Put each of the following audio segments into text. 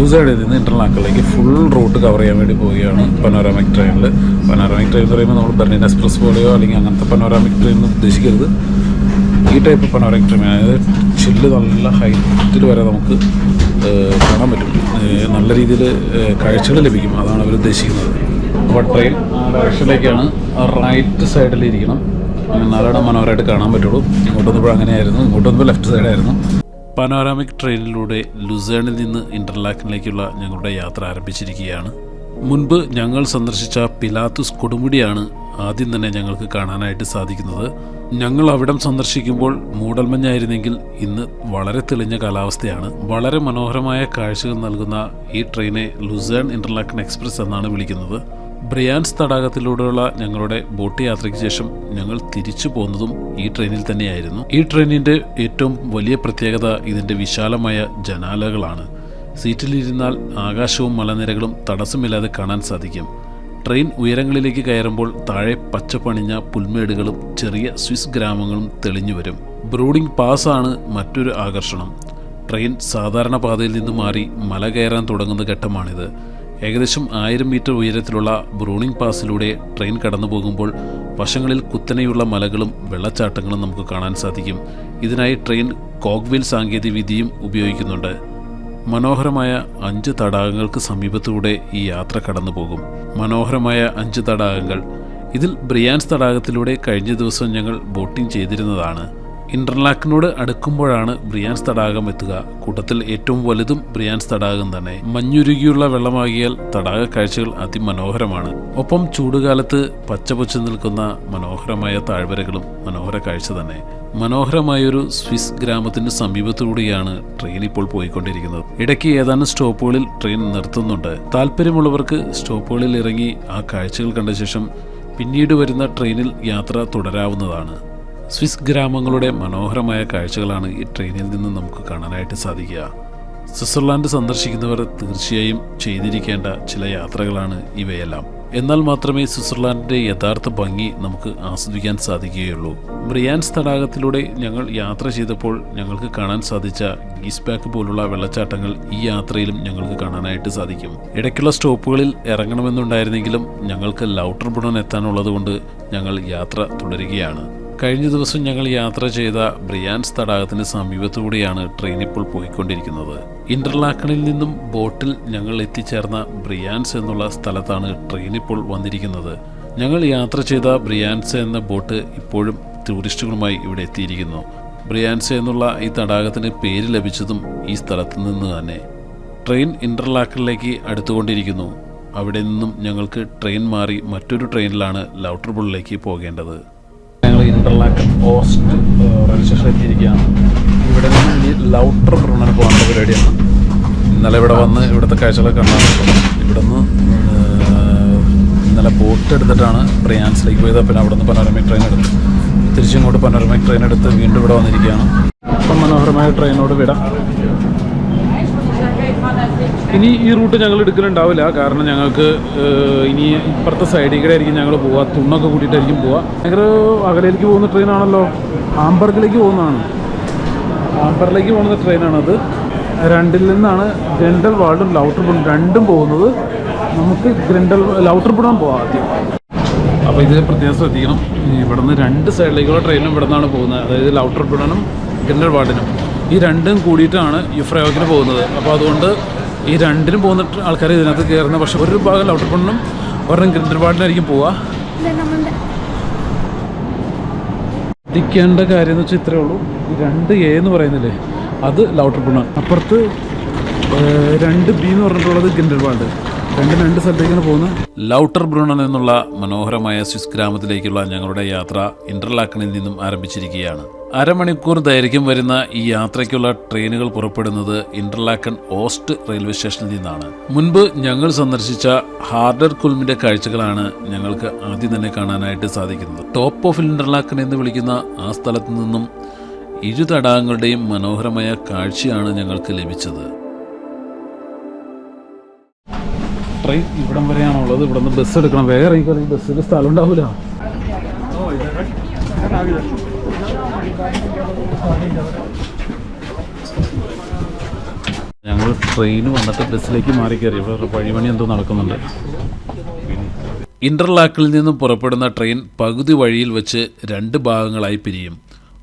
ലൂസൈഡിൽ നിന്ന് ഇന്റർലാക്കിലേക്ക് full root cover ചെയ്യാൻ വേണ്ടി പോവുകയാണ് പനോറാമിക് ട്രെയിനിൽ പനോറാമിക് ട്രെയിൻ എന്ന് പറയുമ്പോൾ നമ്മൾ ബെർലിൻ എക്സ്പ്രസ് പോലെയോ അല്ലെങ്കിൽ അങ്ങനത്തെ പനോറാമിക് ട്രെയിൻ എന്ന് ഉദ്ദേശിക്കരുത്. ഈ ടൈപ്പ് പനോറാമിക് ട്രെയിൻ അതായത് ചില്ല് നല്ല ഹൈറ്റിൽ വരെ നമുക്ക് കാണാൻ പറ്റും. നല്ല രീതിയിൽ കാഴ്ചകൾ ലഭിക്കും. അതാണ് അവർ ഉദ്ദേശിക്കുന്നത്. അപ്പോൾ ട്രെയിൻ ആ ഡയറക്ഷനിലേക്കാണ് റൈറ്റ് സൈഡിലിരിക്കണം എന്നാലാണ് മനോഹരമായിട്ട് കാണാൻ പറ്റുള്ളൂ. ഇങ്ങോട്ട് വന്നപ്പോൾ അങ്ങനെയായിരുന്നു. ഇങ്ങോട്ട് വന്നപ്പോൾ ലെഫ്റ്റ് സൈഡായിരുന്നു പനോറാമിക് ട്രെയിനിലൂടെ ലുസേണിൽ നിന്ന് ഇന്റർലാക്കിനിലേക്കുള്ള ഞങ്ങളുടെ യാത്ര ആരംഭിച്ചിരിക്കുകയാണ്. മുൻപ് ഞങ്ങൾ സന്ദർശിച്ച പിലാത്തുസ് കൊടുമുടിയാണ് ആദ്യം തന്നെ ഞങ്ങൾക്ക് കാണാനായിട്ട് സാധിക്കുന്നത്. ഞങ്ങൾ അവിടം സന്ദർശിക്കുമ്പോൾ മൂടൽമഞ്ഞായിരുന്നെങ്കിൽ ഇന്ന് വളരെ തെളിഞ്ഞ കാലാവസ്ഥയാണ്. വളരെ മനോഹരമായ കാഴ്ചകൾ നൽകുന്ന ഈ ട്രെയിനെ ലുസേൺ ഇന്റർലാക്കൻ എക്സ്പ്രസ് എന്നാണ് വിളിക്കുന്നത്. ബ്രിയാൻസ് തടാകത്തിലൂടെയുള്ള ഞങ്ങളുടെ ബോട്ട് യാത്രയ്ക്ക് ശേഷം ഞങ്ങൾ തിരിച്ചു പോകുന്നതും ഈ ട്രെയിനിൽ തന്നെയായിരുന്നു. ഈ ട്രെയിനിന്റെ ഏറ്റവും വലിയ പ്രത്യേകത ഇതിന്റെ വിശാലമായ ജനാലകളാണ്. സീറ്റിലിരുന്നാൽ ആകാശവും മലനിരകളും തടസ്സമില്ലാതെ കാണാൻ സാധിക്കും. ട്രെയിൻ ഉയരങ്ങളിലേക്ക് കയറുമ്പോൾ താഴെ പച്ചപ്പണിഞ്ഞ പുൽമേടുകളും ചെറിയ സ്വിസ് ഗ്രാമങ്ങളും തെളിഞ്ഞു വരും. ബ്രൂഡിംഗ് പാസ് ആണ് മറ്റൊരു ആകർഷണം. ട്രെയിൻ സാധാരണ പാതയിൽ നിന്ന് മാറി മല കയറാൻ തുടങ്ങുന്ന ഘട്ടമാണിത്. ഏകദേശം ആയിരം മീറ്റർ ഉയരത്തിലുള്ള ബ്രൂണിംഗ് പാസിലൂടെ ട്രെയിൻ കടന്നു പോകുമ്പോൾ വശങ്ങളിൽ കുത്തനെയുള്ള മലകളും വെള്ളച്ചാട്ടങ്ങളും നമുക്ക് കാണാൻ സാധിക്കും. ഇതിനായി ട്രെയിൻ കോഗ്വീൽ സാങ്കേതികവിദ്യയും ഉപയോഗിക്കുന്നുണ്ട്. മനോഹരമായ അഞ്ച് തടാകങ്ങൾക്ക് സമീപത്തൂടെ ഈ യാത്ര കടന്നു പോകും മനോഹരമായ അഞ്ച് തടാകങ്ങൾ. ഇതിൽ ബ്രിയാൻസ് തടാകത്തിലൂടെ കഴിഞ്ഞ ദിവസം ഞങ്ങൾ ബോട്ടിംഗ് ചെയ്തിരുന്നതാണ്. ഇന്റർലാക്കിനോട് അടുക്കുമ്പോഴാണ് ബ്രിയാൻസ് തടാകം എത്തുക. കൂട്ടത്തിൽ ഏറ്റവും വലുതും ബ്രിയാൻസ് തടാകം തന്നെ. മഞ്ഞുരുകിയുള്ള വെള്ളമാകിയാൽ തടാക കാഴ്ചകൾ അതിമനോഹരമാണ്. ഒപ്പം ചൂടുകാലത്ത് പച്ചപൊച്ചു നിൽക്കുന്ന മനോഹരമായ താഴ്വരകളും മനോഹര കാഴ്ച തന്നെ. മനോഹരമായൊരു സ്വിസ് ഗ്രാമത്തിന് സമീപത്തുകൂടിയാണ് ട്രെയിൻ ഇപ്പോൾ പോയിക്കൊണ്ടിരിക്കുന്നത്. ഇടയ്ക്ക് ഏതാനും സ്റ്റോപ്പുകളിൽ ട്രെയിൻ നിർത്തുന്നുണ്ട്. താല്പര്യമുള്ളവർക്ക് സ്റ്റോപ്പുകളിൽ ഇറങ്ങി ആ കാഴ്ചകൾ കണ്ട ശേഷം പിന്നീട് വരുന്ന ട്രെയിനിൽ യാത്ര തുടരാവുന്നതാണ്. സ്വിസ് ഗ്രാമങ്ങളുടെ മനോഹരമായ കാഴ്ചകളാണ് ഈ ട്രെയിനിൽ നിന്ന് നമുക്ക് കാണാനായിട്ട് സാധിക്കുക. സ്വിറ്റ്സർലാൻഡ് സന്ദർശിക്കുന്നവർ തീർച്ചയായും ചെയ്തിരിക്കേണ്ട ചില യാത്രകളാണ് ഇവയെല്ലാം. എന്നാൽ മാത്രമേ സ്വിറ്റ്സർലാൻഡിന്റെ യഥാർത്ഥ ഭംഗി നമുക്ക് ആസ്വദിക്കാൻ സാധിക്കുകയുള്ളൂ. ബ്രിയാൻസ് തടാകത്തിലൂടെ ഞങ്ങൾ യാത്ര ചെയ്തപ്പോൾ ഞങ്ങൾക്ക് കാണാൻ സാധിച്ച ഗീസ്ബാക്ക് പോലുള്ള വെള്ളച്ചാട്ടങ്ങൾ ഈ യാത്രയിലും ഞങ്ങൾക്ക് കാണാനായിട്ട് സാധിക്കും. ഇടയ്ക്കുള്ള സ്റ്റോപ്പുകളിൽ ഇറങ്ങണമെന്നുണ്ടായിരുന്നെങ്കിലും ഞങ്ങൾക്ക് ലൗട്ടർ ബുണൻ എത്താനുള്ളതുകൊണ്ട് ഞങ്ങൾ യാത്ര തുടരുകയാണ്. കഴിഞ്ഞ ദിവസം ഞങ്ങൾ യാത്ര ചെയ്ത ബ്രിയാൻസ് തടാകത്തിന് സമീപത്തുകൂടിയാണ് ട്രെയിൻ ഇപ്പോൾ പോയിക്കൊണ്ടിരിക്കുന്നത്. ഇന്റർലാക്കണിൽ നിന്നും ബോട്ടിൽ ഞങ്ങൾ എത്തിച്ചേർന്ന ബ്രിയാൻസ് എന്നുള്ള സ്ഥലത്താണ് ട്രെയിൻ ഇപ്പോൾ വന്നിരിക്കുന്നത്. ഞങ്ങൾ യാത്ര ചെയ്ത ബ്രിയാൻസ് എന്ന ബോട്ട് ഇപ്പോഴും ടൂറിസ്റ്റുകളുമായി ഇവിടെ എത്തിയിരിക്കുന്നു. ബ്രിയാൻസ് എന്നുള്ള ഈ തടാകത്തിന് പേര് ലഭിച്ചതും ഈ സ്ഥലത്ത് നിന്ന് തന്നെ. ട്രെയിൻ ഇന്റർലാക്കണിലേക്ക് അടുത്തുകൊണ്ടിരിക്കുന്നു. അവിടെ നിന്നും ഞങ്ങൾക്ക് ട്രെയിൻ മാറി മറ്റൊരു ട്രെയിനിലാണ് ലൗട്ടർബുള്ളിലേക്ക് പോകേണ്ടത്. ഞങ്ങൾ പോസ്റ്റ് ഓസ്റ്റ് റെയിൽവേ സ്റ്റേഷനിൽ എത്തിയിരിക്കുകയാണ് ഇവിടെ നിന്ന് ഇനി ലൗട്ടർ റണ്ണർ പോകേണ്ട പരിപാടിയാണ്. ഇന്നലെ ഇവിടെ വന്ന് ഇവിടുത്തെ കാഴ്ചകളൊക്കെ കണ്ടാണ് ഇവിടെ നിന്ന് ഇന്നലെ ബോട്ട് എടുത്തിട്ടാണ് ബ്രിയാൻസിലേക്ക് പോയത്. പിന്നെ അവിടെ നിന്ന് പനോരമിക് ട്രെയിൻ എടുത്തു തിരിച്ചിങ്ങോട്ട് പനോരമിക് ട്രെയിൻ എടുത്ത് വീണ്ടും ഇവിടെ വന്നിരിക്കുകയാണ്. അപ്പം മനോഹരമായ ട്രെയിനോട് വിടാം. ഇനി ഈ റൂട്ട് ഞങ്ങൾ എടുക്കലുണ്ടാവില്ല. കാരണം ഞങ്ങൾക്ക് ഇനി ഇപ്പുറത്തെ സൈഡിൽ കൂടെ ആയിരിക്കും ഞങ്ങൾ പോവുക. തുണ്ണൊക്കെ കൂട്ടിയിട്ടായിരിക്കും പോവുക. ഭയങ്കര അകലേക്ക് പോകുന്ന ട്രെയിനാണല്ലോ ആംബർഗിലേക്ക് പോകുന്നതാണ്. ആംബറിലേക്ക് പോകുന്ന ട്രെയിനാണത് രണ്ടിൽ നിന്നാണ് ഗ്രണ്ടൽ വാൾഡും ലൗട്ടർ ബുഡും രണ്ടും പോകുന്നത്. നമുക്ക് ഗ്രണ്ടൽ ലൗട്ടർ ബുണാൻ പോവാം ആദ്യം. അപ്പോൾ ഇത് പ്രത്യേകം ശ്രദ്ധിക്കണം. ഇവിടെ നിന്ന് രണ്ട് സൈഡിലേക്കുള്ള ട്രെയിനും ഇവിടെ നിന്നാണ് പോകുന്നത്. അതായത് ലൗട്ടർ ബുണനും ഗ്രണ്ടൽ വാർഡിനും ഈ രണ്ടും കൂടിയിട്ടാണ് യുഫ്രയോക്കിന് പോകുന്നത്. അപ്പോൾ അതുകൊണ്ട് ഈ രണ്ടിനും പോകുന്ന ആൾക്കാർ ഇതിനകത്ത് കയറുന്ന പക്ഷെ ഒരു ഭാഗം ലൗട്ടർ പെണ്ണും ഒരെണ്ണം ഗ്രണ്ടൽ വാർഡിനായിരിക്കും പോവുക. ശ്രദ്ധിക്കേണ്ട കാര്യം എന്ന് വെച്ചാൽ ഇത്രയേ ഉള്ളൂ. രണ്ട് എ എന്ന് പറയുന്നില്ലേ അത് ലൗട്ടർ പെണ്ണാണ് അപ്പുറത്ത് രണ്ട് ബി എന്ന് പറഞ്ഞിട്ടുള്ളത് ഗിൻഡർവാൾഡ് രണ്ടും രണ്ട് സ്ഥലത്തേക്കാണ് പോകുന്നത്. ലൗട്ടർ ബ്രൂണൻ എന്നുള്ള മനോഹരമായ സ്വിസ് ഗ്രാമത്തിലേക്കുള്ള ഞങ്ങളുടെ യാത്ര ഇന്റർലാക്കണിൽ നിന്നും ആരംഭിച്ചിരിക്കുകയാണ്. അരമണിക്കൂർ ദൈർഘ്യം വരുന്ന ഈ യാത്രയ്ക്കുള്ള ട്രെയിനുകൾ പുറപ്പെടുന്നത് ഇന്റർലാക്കൺ ഓസ്റ്റ് റെയിൽവേ സ്റ്റേഷനിൽ നിന്നാണ്. മുൻപ് ഞങ്ങൾ സന്ദർശിച്ച ഹാർഡർ കുൽമിന്റെ കാഴ്ചകളാണ് ഞങ്ങൾക്ക് ആദ്യം തന്നെ കാണാനായിട്ട് സാധിക്കുന്നത്. ടോപ്പ് ഓഫ് ഇന്റർലാക്കൺ എന്ന് വിളിക്കുന്ന ആ സ്ഥലത്ത് നിന്നും ഇരു തടാകങ്ങളുടെയും മനോഹരമായ കാഴ്ചയാണ് ഞങ്ങൾക്ക് ലഭിച്ചത്. ട്രെയിൻ ഇവിടം വരെയാണുള്ളത് ഇവിടെ നിന്ന് ബസ് എടുക്കണം. വേറെ ഈ ബസ്സിൽ സ്ഥലം ഉണ്ടാവില്ല ഞങ്ങൾ ട്രെയിൻ വന്നിട്ട് ബസ്സിലേക്ക് മാറി കയറി. ഇവിടെ വഴിപണി എന്തോ നടക്കുന്നുണ്ട്. ഇന്റർലാക്കിൽ നിന്നും പുറപ്പെടുന്ന ട്രെയിൻ പകുതി വഴിയിൽ വെച്ച് രണ്ട് ഭാഗങ്ങളായി പിരിയും.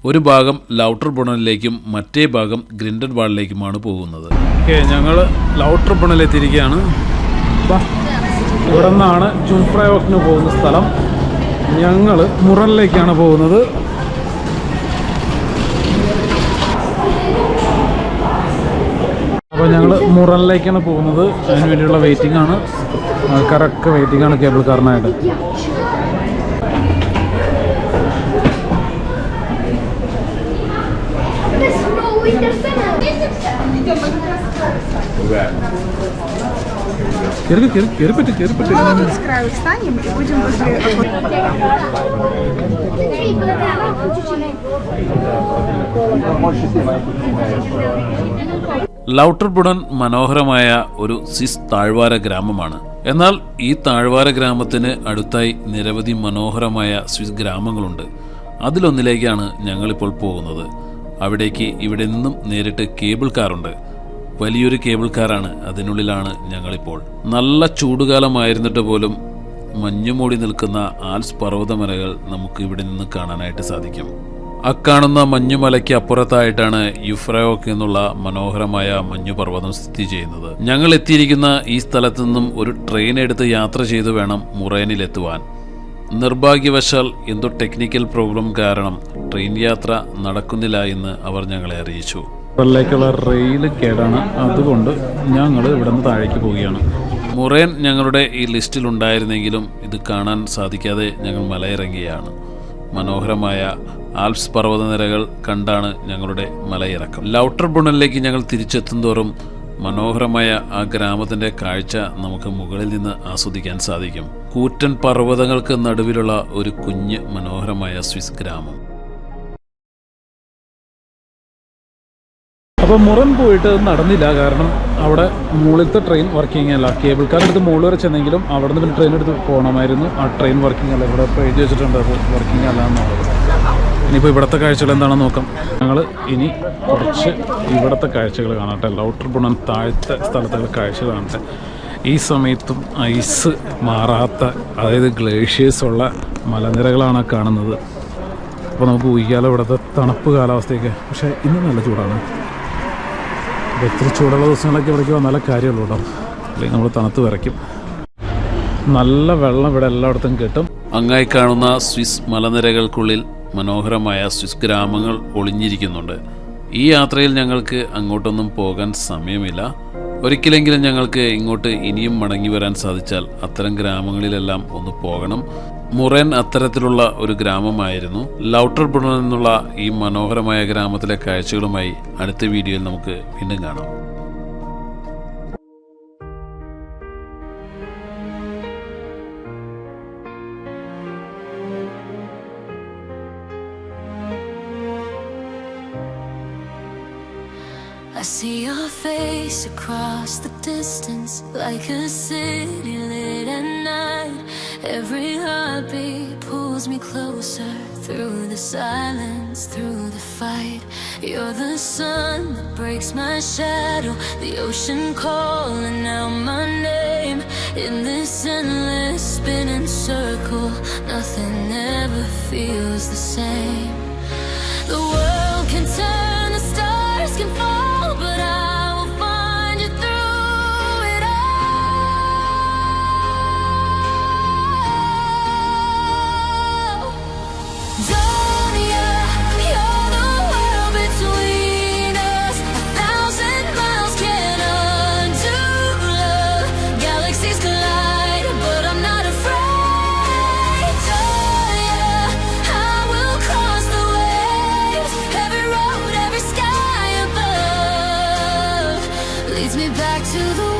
ഒരു ഭാഗം ലൗട്ടർ ബുണലിലേക്കും മറ്റേ ഭാഗം ഗ്രിൻഡൻ വാളിലേക്കുമാണ് പോകുന്നത് ഓക്കെ ഞങ്ങൾ ലൗട്ടർ ബുണലെത്തിയിരിക്കുകയാണ് ഇവിടെ നിന്നാണ് ചുംഫ്രയോക്കിന് പോകുന്ന സ്ഥലം. ഞങ്ങൾ മുറലിലേക്കാണ് പോകുന്നത്. അപ്പോൾ ഞങ്ങൾ മുറലിലേക്കാണ് പോകുന്നത്. അതിന് വേണ്ടിയുള്ള വെയിറ്റിംഗ് ആണ്. കറക്റ്റ് വെയിറ്റിംഗ് ആണ് കേബിൾ കാറിനായിട്ട് കയറി കയറി കയറിപ്പറ്റി കയറിപ്പറ്റി Тут с краю встанем и будем возле... ലൗട്ടർ ബുഡൻ മനോഹരമായ ഒരു സിസ് താഴ്വാര ഗ്രാമമാണ് എന്നാൽ ഈ താഴ്വാര ഗ്രാമത്തിന് അടുത്തായി നിരവധി മനോഹരമായ സ്വിസ് ഗ്രാമങ്ങളുണ്ട് അതിലൊന്നിലേക്കാണ് ഞങ്ങളിപ്പോൾ പോകുന്നത് അവിടേക്ക് ഇവിടെ നിന്നും നേരിട്ട് കേബിൾ കാറുണ്ട് വലിയൊരു കേബിൾ കാറാണ് അതിനുള്ളിലാണ് ഞങ്ങളിപ്പോൾ. നല്ല ചൂടുകാലമായിരുന്നിട്ട് പോലും മഞ്ഞുമൂടി നിൽക്കുന്ന ആൽസ് പർവതമലകൾ നമുക്ക് ഇവിടെ നിന്ന് കാണാനായിട്ട് സാധിക്കും. അക്കാണുന്ന മഞ്ഞുമലയ്ക്ക് അപ്പുറത്തായിട്ടാണ് യുഫ്രയോക്ക് എന്നുള്ള മനോഹരമായ മഞ്ഞുപർവതം സ്ഥിതി ചെയ്യുന്നത്. ഞങ്ങൾ എത്തിയിരിക്കുന്ന ഈ സ്ഥലത്തു നിന്നും ഒരു ട്രെയിൻ എടുത്ത് യാത്ര ചെയ്തു വേണം മുറേനിലെത്തുവാൻ നിർഭാഗ്യവശാൽ എന്തോ ടെക്നിക്കൽ പ്രോബ്ലം കാരണം ട്രെയിൻ യാത്ര നടക്കുന്നില്ല എന്ന് അവർ ഞങ്ങളെ അറിയിച്ചു. ിലേക്കുള്ള റെയിൽ കേടാണ്. അതുകൊണ്ട് ഞങ്ങൾ ഇവിടെ നിന്ന് താഴേക്ക് പോവുകയാണ്. മുറേൻ ഞങ്ങളുടെ ഈ ലിസ്റ്റിൽ ഉണ്ടായിരുന്നെങ്കിലും ഇത് കാണാൻ സാധിക്കാതെ ഞങ്ങൾ മലയിറങ്ങിയാണ്. മനോഹരമായ ആൽപ്സ് പർവതനിരകൾ കണ്ടാണ് ഞങ്ങളുടെ മലയിറക്കം. ലൗട്ടർ ബുണലിലേക്ക് ഞങ്ങൾ തിരിച്ചെത്തും തോറും മനോഹരമായ ആ ഗ്രാമത്തിന്റെ കാഴ്ച നമുക്ക് മുകളിൽ നിന്ന് ആസ്വദിക്കാൻ സാധിക്കും. കൂറ്റൻ പർവതങ്ങൾക്ക് നടുവിലുള്ള ഒരു കുഞ്ഞ് മനോഹരമായ സ്വിസ് ഗ്രാമം. അപ്പോൾ മുറൻ പോയിട്ട് നടന്നില്ല. കാരണം അവിടെ മുകളിലത്തെ ട്രെയിൻ വർക്കിംഗ് അല്ല. കേബിൾ കാർ എടുത്ത് മുകളിൽ വരെ ചെന്നെങ്കിലും അവിടെ നിന്ന് പിന്നെ ട്രെയിൻ എടുത്ത് പോകണമായിരുന്നു ആ ട്രെയിൻ വർക്കിംഗ് അല്ല. ഇവിടെ എഴുതി വെച്ചിട്ടുണ്ട് അത് വർക്കിംഗ് അല്ല എന്നുള്ളത്. ഇനിയിപ്പോൾ ഇവിടുത്തെ കാഴ്ചകൾ എന്താണെന്ന് നോക്കാം. ഞങ്ങൾ ഇനി കുറച്ച് ഇവിടുത്തെ കാഴ്ചകൾ കാണട്ടെ. ലൗട്ടർ പുണൻ താഴത്തെ സ്ഥലത്തുള്ള കാഴ്ചകൾ കാണട്ടെ. ഈ സമയത്തും ഐസ് മാറാത്ത അതായത് ഗ്ലേഷ്യേഴ്സ് ഉള്ള മലനിരകളാണ് കാണുന്നത്. അപ്പോൾ നമുക്ക് ഊഹിക്കാലോ ഇവിടുത്തെ തണുപ്പ് കാലാവസ്ഥയൊക്കെ. പക്ഷേ ഇന്ന് നല്ല ചൂടാണ്. ഇത്തിരി ചൂടുള്ള ദിവസങ്ങളൊക്കെ ഇവിടേക്ക് വന്നാലേ കാര്യമുള്ളൂ കേട്ടോ. അല്ലെങ്കിൽ നമ്മൾ തണുത്ത് വിറയ്ക്കും. നല്ല വെള്ളം ഇവിടെ എല്ലായിടത്തും കിട്ടും. അങ്ങായി കാണുന്ന സ്വിസ് മലനിരകൾക്കുള്ളിൽ മനോഹരമായ സ്വിസ് ഗ്രാമങ്ങൾ ഒളിഞ്ഞിരിക്കുന്നുണ്ട്. ഈ യാത്രയിൽ ഞങ്ങൾക്ക് അങ്ങോട്ടൊന്നും പോകാൻ സമയമില്ല. ഒരിക്കലെങ്കിലും ഞങ്ങൾക്ക് ഇങ്ങോട്ട് ഇനിയും മടങ്ങി വരാൻ സാധിച്ചാൽ അത്തരം ഗ്രാമങ്ങളിലെല്ലാം ഒന്ന് പോകണം. മുറേൻ അത്തരത്തിലുള്ള ഒരു ഗ്രാമമായിരുന്നു ലൗട്ടർ ബുണൽ എന്നുള്ള ഈ മനോഹരമായ ഗ്രാമത്തിലെ കാഴ്ചകളുമായി അടുത്ത വീഡിയോയിൽ നമുക്ക് വീണ്ടും കാണാം I see your face across the distance like a city lit. Every heartbeat pulls me closer through the silence, through the fight. You're the sun that breaks my shadow, the ocean calling out my name. In this endless spinning circle, nothing ever feels the same. The world can turn, the stars can fall, back to the